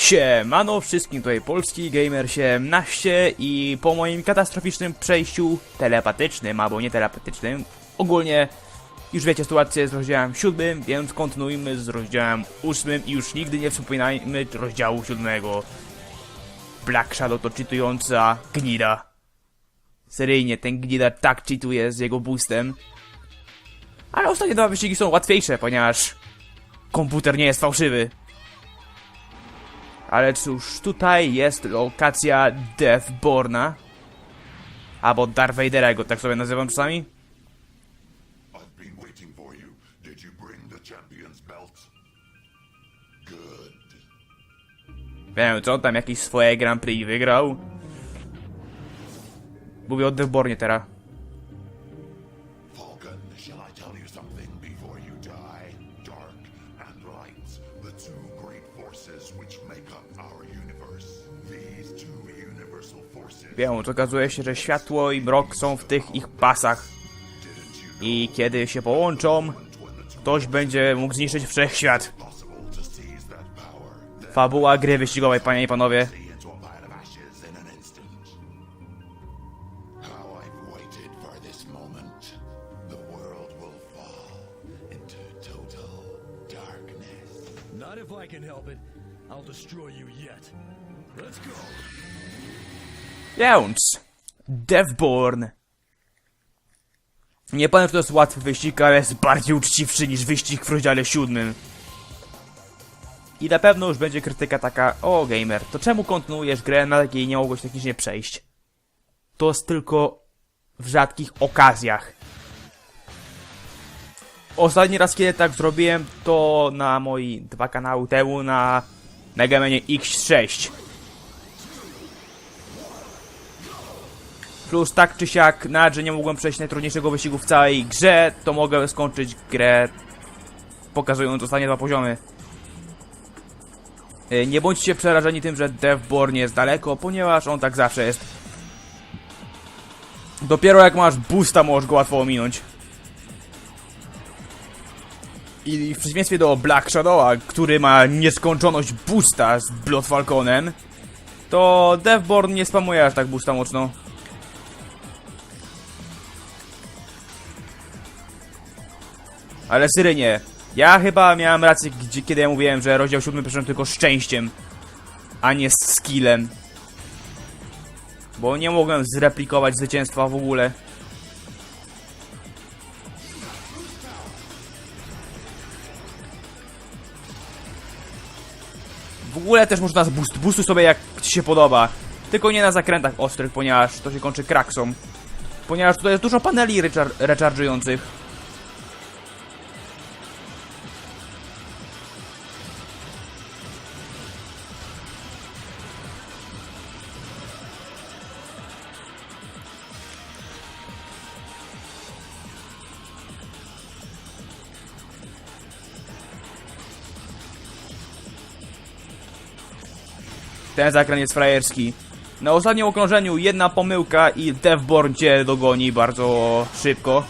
Siemano wszystkim, tutaj Polski Gamer 17 i po moim katastroficznym przejściu telepatycznym, albo nie telepatycznym, ogólnie już wiecie sytuację z rozdziałem 7, więc kontynuujmy z rozdziałem 8 i już nigdy nie wspominajmy rozdziału 7. Black Shadow to czytująca gnida. Seryjnie, ten gnida tak cheatuje z jego boostem. Ale ostatnie dwa wyścigi są łatwiejsze, ponieważ komputer nie jest fałszywy. Ale cóż, tutaj jest lokacja Deathborna. Albo Darth Vadera, jak go tak sobie nazywam czasami. Wiem, co tam jakieś swoje Grand Prix wygrał. Mówię o Deathbornie teraz. Forces Wiem, okazuje się, że światło i mrok są w tych ich pasach. I kiedy się połączą, ktoś będzie mógł zniszczyć wszechświat. to Fabuła gry wyścigowej, panie i panowie. Więc, Deathborn. Nie powiem, że to jest łatwy wyścig, ale jest bardziej uczciwszy niż wyścig w rozdziale siódmym. I na pewno już będzie krytyka taka, o gamer, to czemu kontynuujesz grę, na jakiej nie mogłeś technicznie przejść? To jest tylko w rzadkich okazjach. Ostatni raz, kiedy tak zrobiłem, to na moi dwa kanały temu na Megamanie X6. Plus tak czy siak, nawet że nie mogłem przejść najtrudniejszego wyścigu w całej grze, to mogę skończyć grę pokazując ostatnie dwa poziomy. Y, Nie bądźcie przerażeni tym, że Deathborn jest daleko, ponieważ on tak zawsze jest. Dopiero jak masz boosta, możesz go łatwo ominąć. I w przeciwieństwie do Black Shadowa, który ma nieskończoność boosta z Blood Falconem, to Deathborn nie spamuje aż tak boosta mocno. Ale Syrynie, ja chyba miałem rację, gdzie, kiedy ja mówiłem, że rozdział 7 przeszedłem tylko szczęściem, a nie skillem. Bo nie mogłem zreplikować zwycięstwa w ogóle. W ogóle też można boost, boostu sobie jak ci się podoba. Tylko nie na zakrętach ostrych, ponieważ to się kończy kraksą. Ponieważ tutaj jest dużo paneli recharge, recharge'ujących. Ten zakręt jest frajerski. Na ostatnim okrążeniu jedna pomyłka i Deathborn cię dogoni bardzo szybko.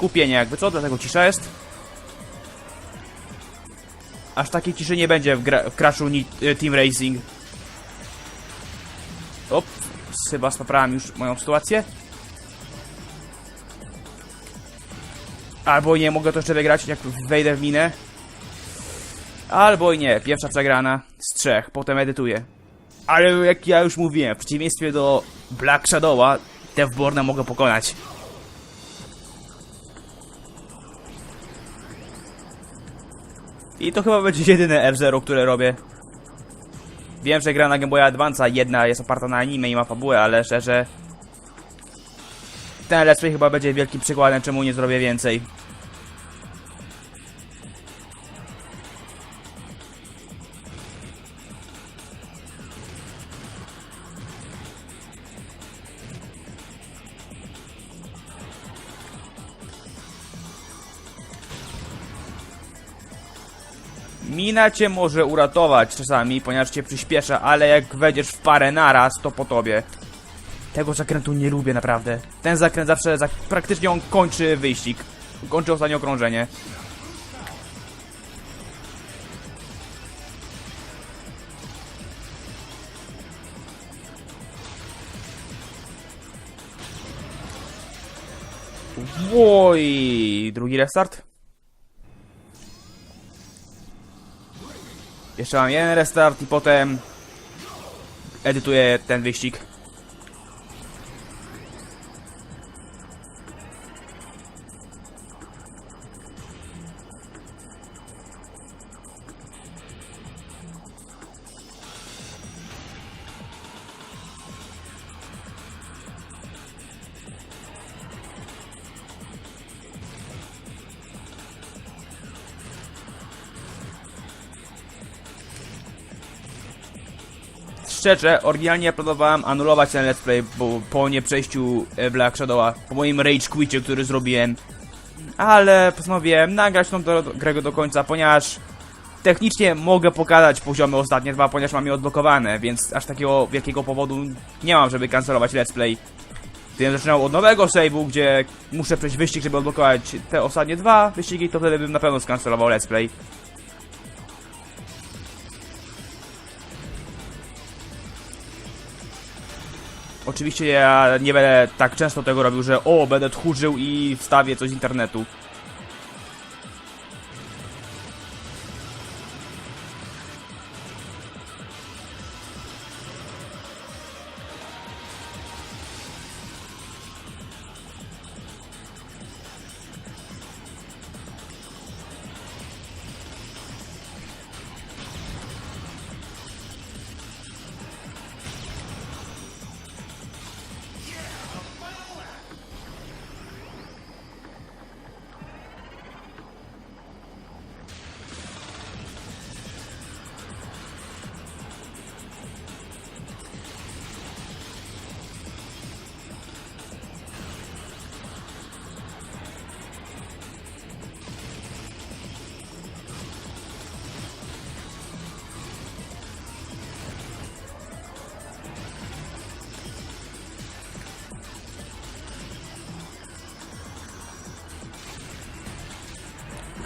Skupienie jakby co, dlatego cisza jest. Aż takiej ciszy nie będzie w, w Crashu y, Team Racing. Op, chyba poprawiam już moją sytuację. Albo nie mogę to jeszcze wygrać, jak wejdę w minę. Albo i nie, pierwsza przegrana z trzech, potem edytuję. Ale jak ja już mówiłem, w przeciwieństwie do Black Shadowa, Deathborna mogę pokonać. I to chyba będzie jedyne F-Zero, które robię. Wiem, że gra na Game Boy Advance'a jedna jest oparta na anime i ma fabułę, ale szczerze... Ten Let's chyba będzie wielkim przykładem, czemu nie zrobię więcej. Mina cię może uratować czasami, ponieważ cię przyspiesza, ale jak wejdziesz w parę naraz, to po tobie. Tego zakrętu nie lubię naprawdę. Ten zakręt zawsze, praktycznie on kończy wyścig. Kończy ostatnie okrążenie. Oj, drugi restart. Jeszcze mam jeden restart i potem edytuję ten wyścig. Szczerze, oryginalnie planowałem anulować ten let's play bo, po nieprzejściu Black Shadow'a, po moim rage quicie, który zrobiłem. Ale postanowiłem nagrać tą do, do, grę do końca, ponieważ technicznie mogę pokazać poziomy ostatnie dwa, ponieważ mam je odblokowane, więc aż takiego wielkiego powodu nie mam, żeby cancelować let's play. Gdybym zaczynał od nowego save'u, gdzie muszę przejść wyścig, żeby odblokować te ostatnie dwa wyścigi, to wtedy bym na pewno skancelował let's play. Oczywiście ja nie będę tak często tego robił, że o, będę tchórzył i wstawię coś z internetu.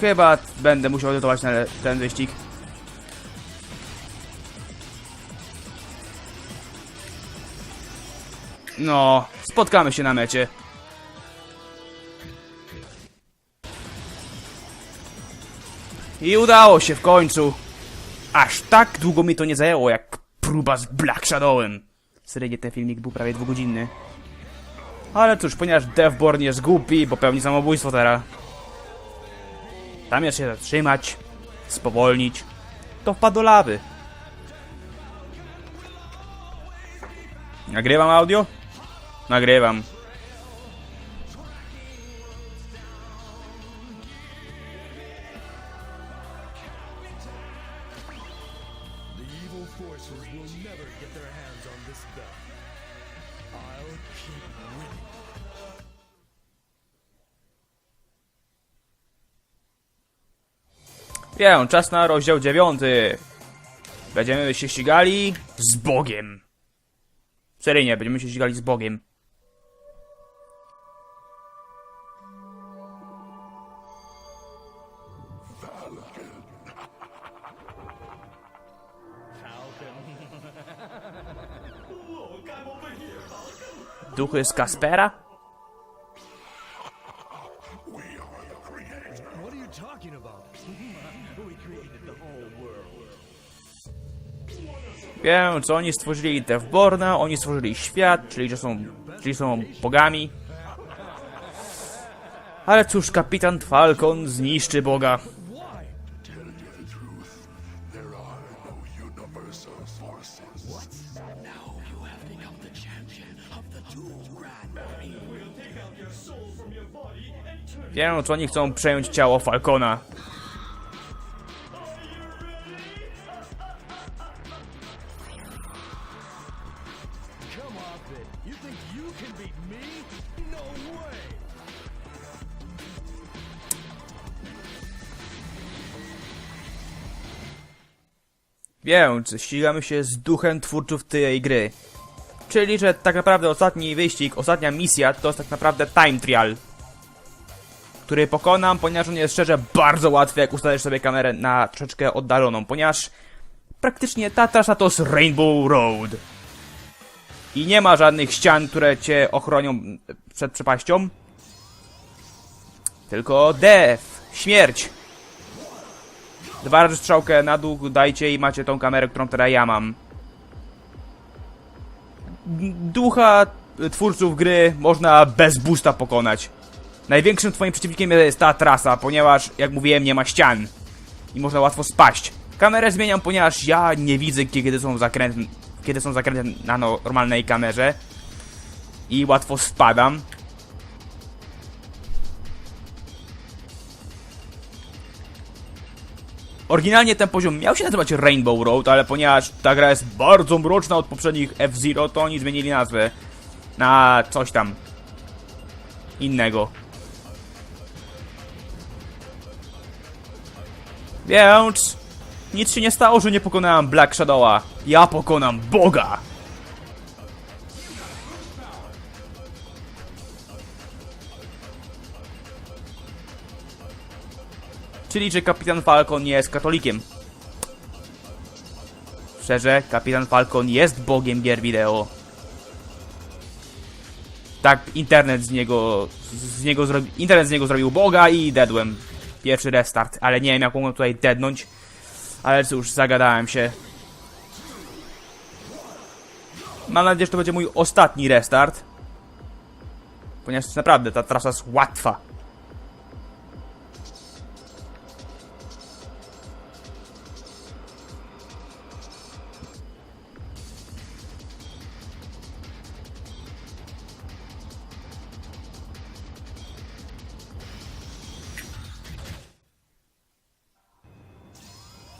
Chyba będę musiał edytować ten wyścig. No, spotkamy się na mecie. I udało się w końcu. Aż tak długo mi to nie zajęło, jak próba z Black Shadowem. Seryjnie ten filmik był prawie dwugodzinny. Ale cóż, ponieważ Deathborn jest głupi, popełni samobójstwo teraz. Zamiast się zatrzymać, spowolnić, to wpadł do lawy. Nagrywam audio? Nagrywam. Wiem, czas na rozdział dziewiąty. Będziemy się ścigali z Bogiem. Seryjnie, będziemy się ścigali z Bogiem. Duchy z Kaspera? Wiem, co oni stworzyli Deathborna, oni stworzyli świat, czyli że są, czyli są bogami. Ale cóż, kapitan Falcon zniszczy Boga. Wiem, co oni chcą przejąć ciało Falcona. Więc ścigamy się z duchem twórców tej gry. Czyli, że tak naprawdę ostatni wyścig, ostatnia misja to jest tak naprawdę time trial. Który pokonam, ponieważ on jest szczerze bardzo łatwy, jak ustawisz sobie kamerę na troszeczkę oddaloną, ponieważ praktycznie ta trasa to jest Rainbow Road. I nie ma żadnych ścian, które cię ochronią przed przepaścią. Tylko death, śmierć. Dwa razy strzałkę na dół dajcie i macie tą kamerę, którą teraz ja mam. Ducha twórców gry można bez boosta pokonać. Największym twoim przeciwnikiem jest ta trasa, ponieważ, jak mówiłem, nie ma ścian. I można łatwo spaść. Kamerę zmieniam, ponieważ ja nie widzę, kiedy są zakręty, kiedy są zakręty na normalnej kamerze. I łatwo spadam. Oryginalnie ten poziom miał się nazywać Rainbow Road, ale ponieważ ta gra jest bardzo mroczna od poprzednich F-Zero, to oni zmienili nazwę na coś tam innego. Więc nic się nie stało, że nie pokonałem Black Shadowa. Ja pokonam Boga! Czyli, że kapitan Falcon nie jest katolikiem. Szczerze, kapitan Falcon jest bogiem gier wideo. Tak, internet z niego, z niego zrobił, internet z niego zrobił boga i deadłem. Pierwszy restart, ale nie wiem jak mogłem tutaj deadnąć. Ale cóż, zagadałem się. Mam nadzieję, że to będzie mój ostatni restart. Ponieważ naprawdę ta trasa jest łatwa.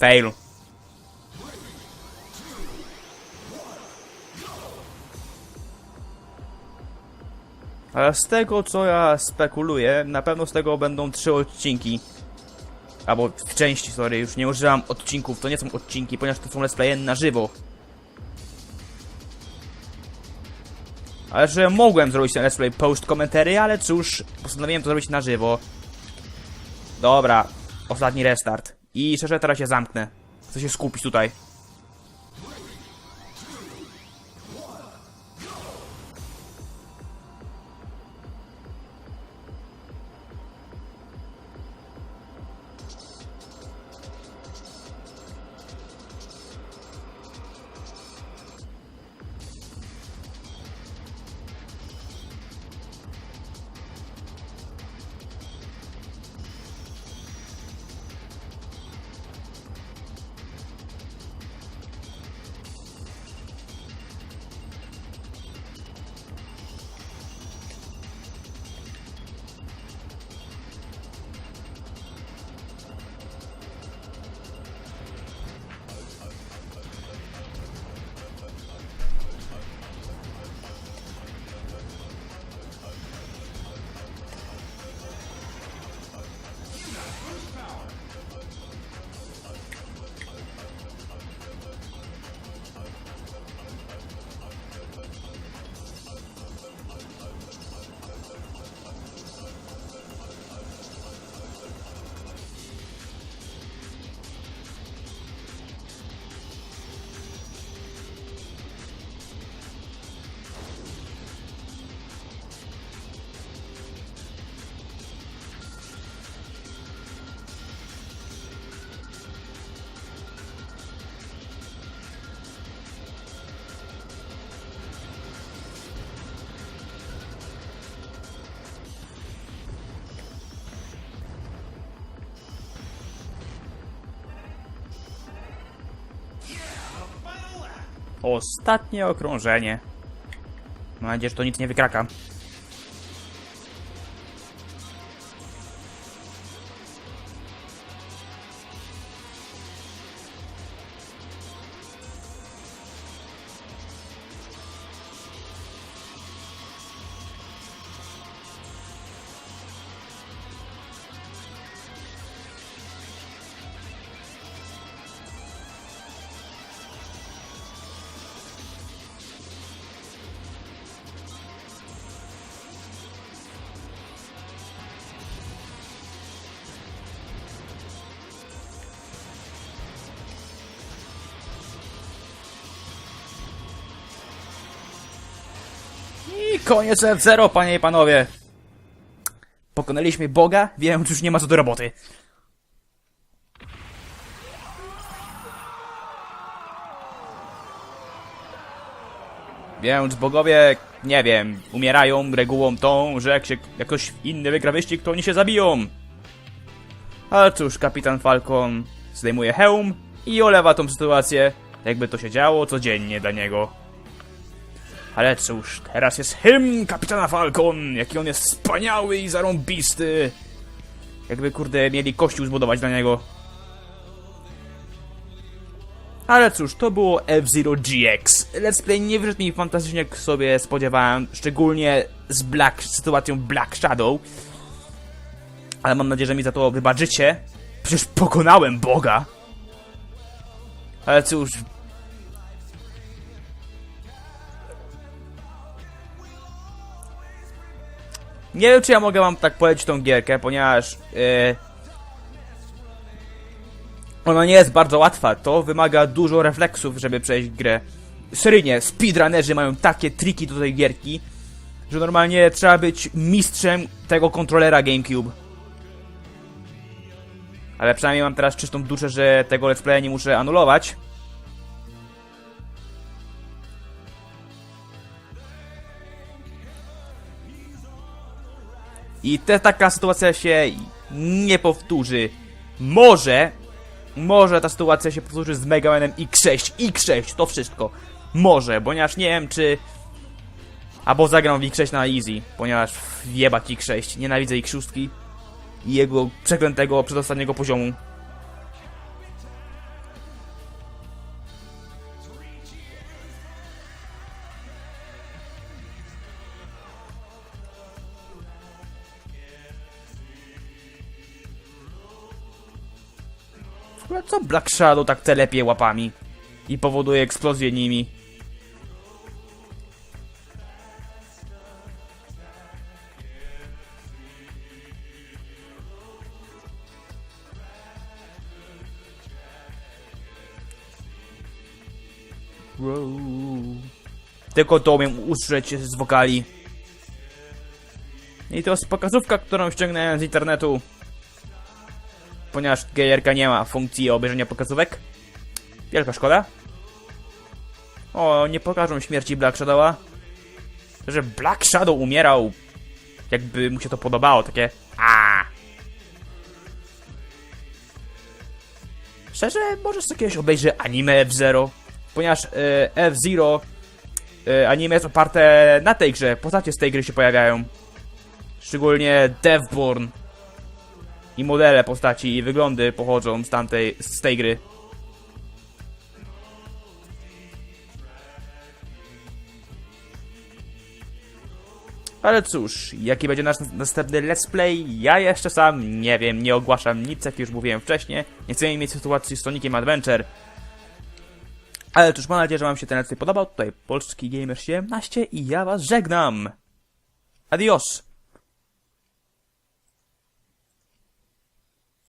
Fail. Ale z tego co ja spekuluję, na pewno z tego będą trzy odcinki. Albo w części, sorry, już nie używam odcinków, to nie są odcinki, ponieważ to są let's playe na żywo. Ale że mogłem zrobić ten let's play post komentary, ale cóż, postanowiłem to zrobić na żywo. Dobra, ostatni restart. I szczerze teraz się zamknę. Chcę się skupić tutaj. Ostatnie okrążenie. Mam nadzieję, że to nic nie wykraka. I koniec F0, panie i panowie. Pokonaliśmy Boga, więc już nie ma co do roboty. Więc bogowie, nie wiem, umierają regułą tą, że jak się jakoś inny wygra wyścig, to oni się zabiją. Ale cóż, kapitan Falcon zdejmuje hełm i olewa tą sytuację, jakby to się działo codziennie dla niego. Ale cóż, teraz jest hymn kapitana Falcon, jaki on jest wspaniały i zarąbisty. Jakby kurde mieli kościół zbudować dla niego. Ale cóż, to było F-Zero GX. Let's Play nie wyszedł mi fantastycznie jak sobie spodziewałem, szczególnie z Black, sytuacją Black Shadow. Ale mam nadzieję, że mi za to wybaczycie. Przecież pokonałem Boga. Ale cóż... Nie wiem, czy ja mogę wam tak polecić tą gierkę, ponieważ... Yy, ona nie jest bardzo łatwa, to wymaga dużo refleksów, żeby przejść grę. Seryjnie, speedrunnerzy mają takie triki do tej gierki, że normalnie trzeba być mistrzem tego kontrolera GameCube. Ale przynajmniej mam teraz czystą duszę, że tego let's playa nie muszę anulować. I te, taka sytuacja się nie powtórzy. Może, może ta sytuacja się powtórzy z Mega Manem X6. X6, to wszystko. Może, ponieważ nie wiem czy... Albo zagram w X6 na easy, ponieważ jebać X6. Nienawidzę X6 i jego przeklętego przedostatniego poziomu. Black Shadow tak telepie łapami i powoduje eksplozję nimi? Tylko to umiem usłyszeć z wokali. I to jest pokazówka, którą ściągnąłem z internetu. Ponieważ gierka nie ma funkcji obejrzenia pokazówek. Wielka szkoda. O, nie pokażą śmierci Black Shadowa. Że Black Shadow umierał. Jakby mu się to podobało, takie. A. Szczerze, może sobie kiedyś obejrzę anime F-Zero. Ponieważ e, F-Zero e, anime jest oparte na tej grze. Postacie z tej gry się pojawiają. Szczególnie Devborn. I modele postaci i wyglądy pochodzą z tamtej, z tej gry. Ale cóż, jaki będzie nasz następny let's play, ja jeszcze sam nie wiem, nie ogłaszam nic, jak już mówiłem wcześniej. Nie chcemy mieć sytuacji z Soniciem Adventure. Ale cóż, mam nadzieję, że wam się ten let's play podobał. Tutaj Polski Gamer 17 i ja was żegnam. Adios!